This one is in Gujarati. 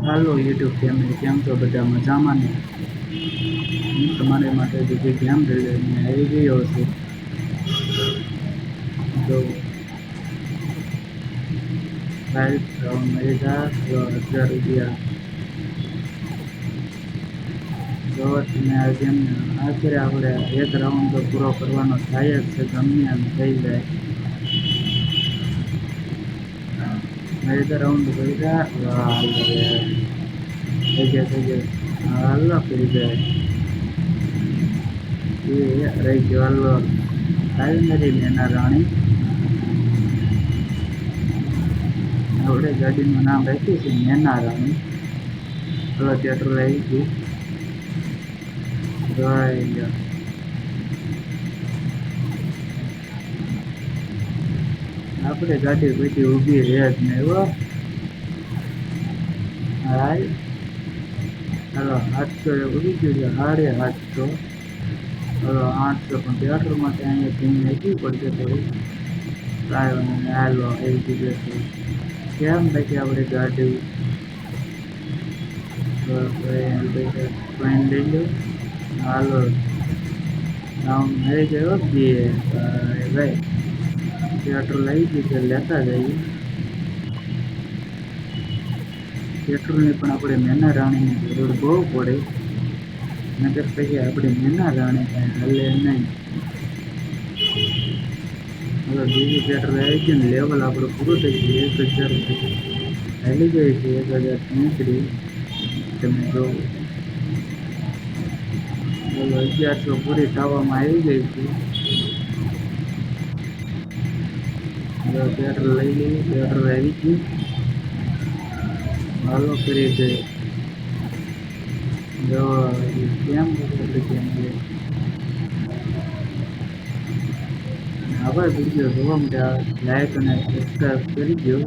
હાલો યુટ્યુબ ફેમિલી, કેમ છો બધા? મજામાં ને? હું તમારી માટે બીજી ગેમ લઈને આવી ગયો છું. તો ફાઇવ રાઉન્ડ છ હજાર રૂપિયા. જો તમે આ ગેમને આખરે આપણે એક રાઉન્ડ તો પૂરો કરવાનો થાય જ છે ગમે એમ થઈ જાય. ગયા ગયા એ રહી ગયો હાલો હાલ નથી મેના રાણી આપણે ગાડીનું નામ રાખ્યું છે મેના રાણી હલો થિયેટર આવી ગયું આપણે ગાડી પછી ઊભી રહે જ નહીં, હો. હાલ હાલો સાતસો એ ઉડી ગયું છે સાડે સાતસો હલો આઠસો પણ થિયેટર માટે અહીંયા ધીમ નાખવી પડશે થોડી કાંઈ વાંધો નહીં હાલો આવી ગયું છે કેમ પછી આપણી ગાડી? ટ્રેન લઈ લો. હાલો. આમ થઈ ગયો બે. ભાઈ. થિયેટર લઈ ગયું છે, લેતા જઈએ. પેટ્રોલની પણ આપણે મેના રાણીની જરૂર બહુ પડે. નગર પછી આપણે મેના રાણી કાંઈ હલે નહીં. હવે બીજું પેટ્રોલ આવી ગયું ને લેવલ આપણું પૂરું થઈ ગયું, એક હજાર હાલી ગઈ છે, એક હજાર નીકળી તમે જો. બોલો અગિયારસો પૂરી થવામાં આવી ગઈ છે. પેટ્રોલ લઈ લઈએ, બેટર આવી ગયું. હાલો કરી દે કેમ કેમ હવે વીડિયો જોવા માટે લાઈક અને સબસ્ક્રાઈબ કરી દો